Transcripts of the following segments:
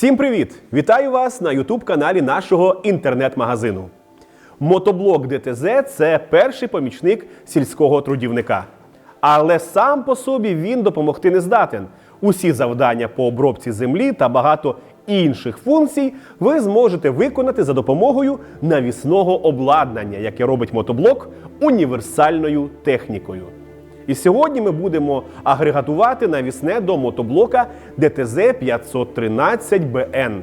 Всім привіт! Вітаю вас на Ютуб-каналі нашого інтернет-магазину. Мотоблок ДТЗ це перший помічник сільського трудівника. Але сам по собі він допомогти не здатен. Усі завдання по обробці землі та багато інших функцій ви зможете виконати за допомогою навісного обладнання, яке робить мотоблок універсальною технікою. І сьогодні ми будемо агрегатувати навісне до мотоблока ДТЗ 513БН.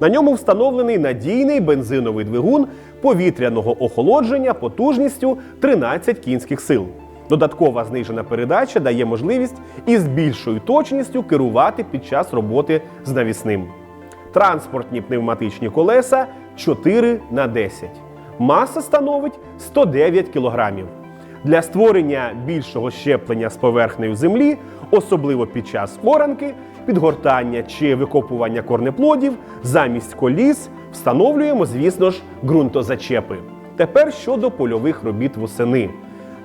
На ньому встановлений надійний бензиновий двигун повітряного охолодження потужністю 13 кінських сил. Додаткова знижена передача дає можливість із більшою точністю керувати під час роботи з навісним. Транспортні пневматичні колеса 4 на 10. Маса становить 109 кілограмів. Для створення більшого щеплення з поверхнею землі, особливо під час оранки, підгортання чи викопування корнеплодів, замість коліс встановлюємо, звісно ж, ґрунтозачепи. Тепер щодо польових робіт восени.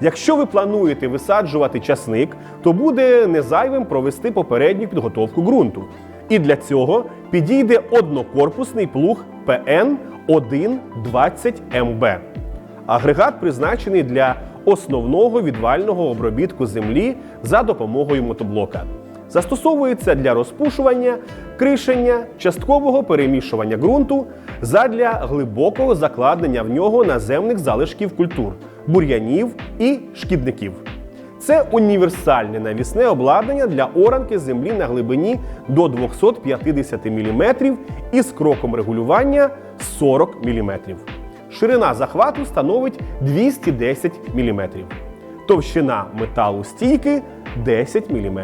Якщо ви плануєте висаджувати часник, то буде незайвим провести попередню підготовку ґрунту. І для цього підійде однокорпусний плуг ПН 120 МБ. Агрегат призначений для основного відвального обробітку землі за допомогою мотоблока. Застосовується для розпушування, кришення, часткового перемішування ґрунту задля глибокого закладення в нього наземних залишків культур, бур'янів і шкідників. Це універсальне навісне обладнання для оранки землі на глибині до 250 мм із кроком регулювання 40 мм. Ширина захвату становить 210 мм. Товщина металу стійки 10 мм.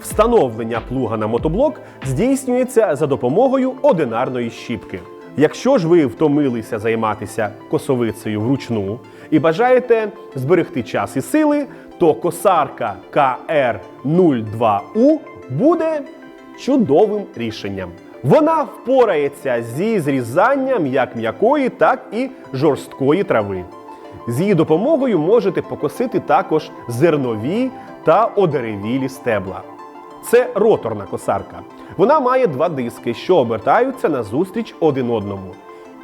Встановлення плуга на мотоблок здійснюється за допомогою одинарної щіпки. Якщо ж ви втомилися займатися косовицею вручну і бажаєте зберегти час і сили, то косарка КР02У буде чудовим рішенням. Вона впорається зі зрізанням як м'якої, так і жорсткої трави. З її допомогою можете покосити також зернові та одеревілі стебла. Це роторна косарка. Вона має два диски, що обертаються назустріч один одному,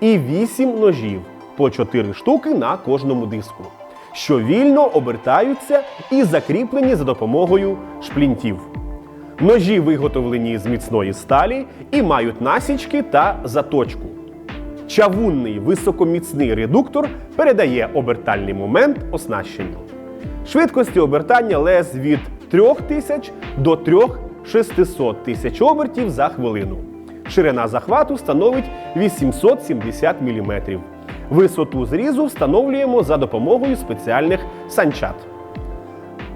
і вісім ножів по 4 штуки на кожному диску, що вільно обертаються і закріплені за допомогою шплінтів. Ножі виготовлені з міцної сталі і мають насічки та заточку. Чавунний високоміцний редуктор передає обертальний момент оснащенню. Швидкості обертання лез від 3000 до 3600 тисяч обертів за хвилину. Ширина захвату становить 870 мм. Висоту зрізу встановлюємо за допомогою спеціальних санчат.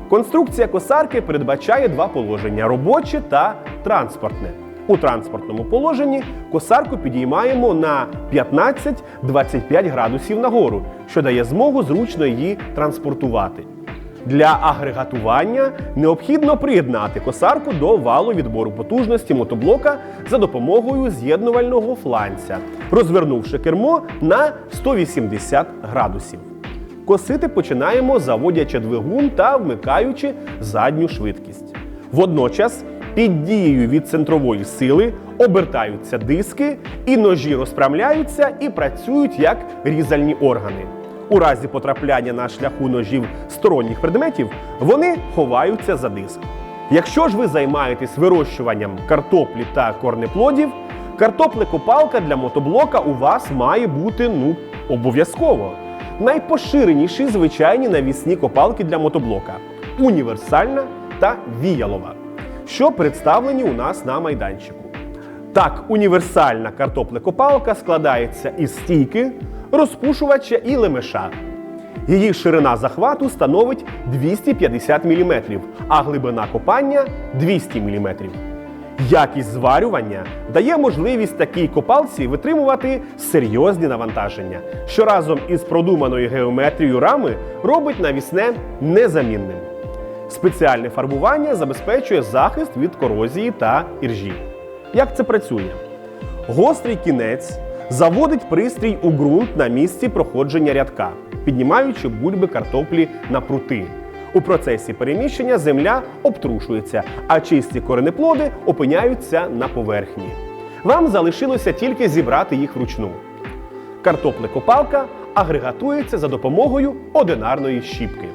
Конструкція косарки передбачає два положення робоче та транспортне. У транспортному положенні косарку підіймаємо на 15-25 градусів нагору, що дає змогу зручно її транспортувати. Для агрегатування необхідно приєднати косарку до валу відбору потужності мотоблока за допомогою з'єднувального фланця, розвернувши кермо на 180 градусів. Косити починаємо, заводячи двигун та вмикаючи задню швидкість. Водночас, під дією від центрової сили обертаються диски, і ножі розпрямляються і працюють як різальні органи. У разі потрапляння на шляху ножів сторонніх предметів вони ховаються за диск. Якщо ж ви займаєтесь вирощуванням картоплі та корнеплодів, картоплекопалка для мотоблока у вас має бути ну обов'язково. Найпоширеніші звичайні навісні копалки для мотоблока універсальна та віялова, що представлені у нас на майданчику. Так, універсальна картоплекопалка складається із стійки, розпушувача і лемеша. Її ширина захвату становить 250 мм, а глибина копання 200 мм. Якість зварювання дає можливість такій копалці витримувати серйозні навантаження, що разом із продуманою геометрією рами робить навісне незамінним. Спеціальне фарбування забезпечує захист від корозії та іржі. Як це працює? Гострий кінець заводить пристрій у ґрунт на місці проходження рядка, піднімаючи бульби картоплі на прути. У процесі переміщення земля обтрушується, а чисті коренеплоди опиняються на поверхні. Вам залишилося тільки зібрати їх вручну. Картоплекопалка агрегатується за допомогою одинарної щіпки.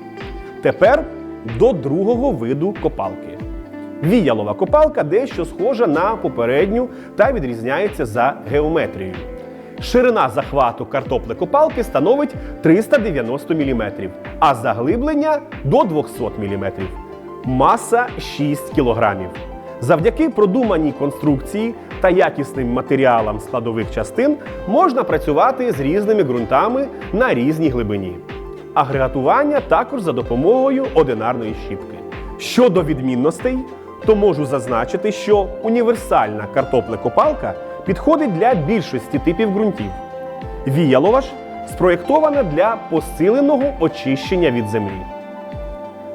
Тепер до другого виду копалки. Віялова копалка дещо схожа на попередню та відрізняється за геометрією. Ширина захвату картоплекопалки становить 390 мм, а заглиблення до 200 мм. Маса 6 кг. Завдяки продуманій конструкції та якісним матеріалам складових частин можна працювати з різними ґрунтами на різній глибині. Агрегатування також за допомогою одинарної щіпки. Щодо відмінностей, то можу зазначити, що універсальна картоплекопалка підходить для більшості типів ґрунтів. Віялова ж спроєктована для посиленого очищення від землі.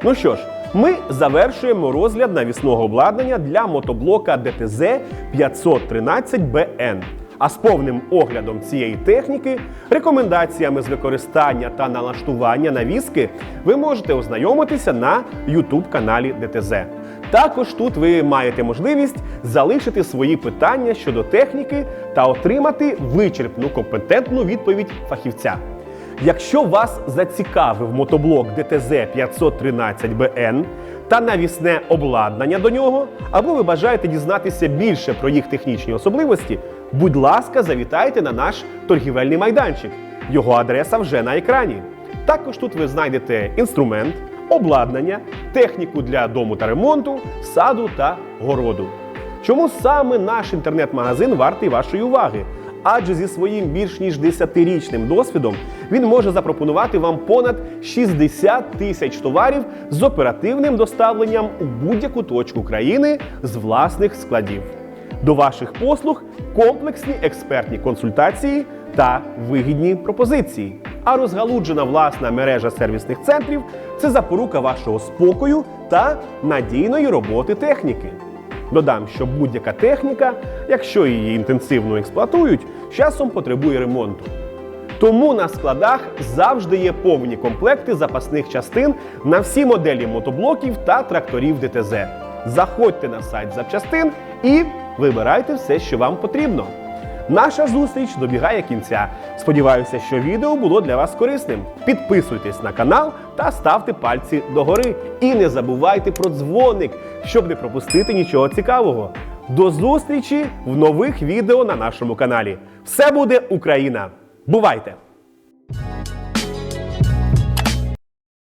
Ну що ж, ми завершуємо розгляд навісного обладнання для мотоблока ДТЗ 513BN. А з повним оглядом цієї техніки, рекомендаціями з використання та налаштування навіски ви можете ознайомитися на YouTube каналі ДТЗ. Також тут ви маєте можливість залишити свої питання щодо техніки та отримати вичерпну компетентну відповідь фахівця. Якщо вас зацікавив мотоблок ДТЗ 513BN та навісне обладнання до нього, або ви бажаєте дізнатися більше про їх технічні особливості, будь ласка, завітайте на наш торгівельний майданчик. Його адреса вже на екрані. Також тут ви знайдете інструмент, обладнання, техніку для дому та ремонту, саду та городу. Чому саме наш інтернет-магазин вартий вашої уваги? Адже зі своїм більш ніж 10-річним досвідом він може запропонувати вам понад 60 тисяч товарів з оперативним доставленням у будь-яку точку країни з власних складів. До ваших послуг комплексні експертні консультації та вигідні пропозиції. А розгалуджена власна мережа сервісних центрів це запорука вашого спокою та надійної роботи техніки. Додам, що будь-яка техніка, якщо її інтенсивно експлуатують, часом потребує ремонту. Тому на складах завжди є повні комплекти запасних частин на всі моделі мотоблоків та тракторів ДТЗ. Заходьте на сайт запчастин і вибирайте все, що вам потрібно. Наша зустріч добігає кінця. Сподіваюся, що відео було для вас корисним. Підписуйтесь на канал та ставте пальці догори. І не забувайте про дзвоник, щоб не пропустити нічого цікавого. До зустрічі в нових відео на нашому каналі. Все буде Україна! Бувайте!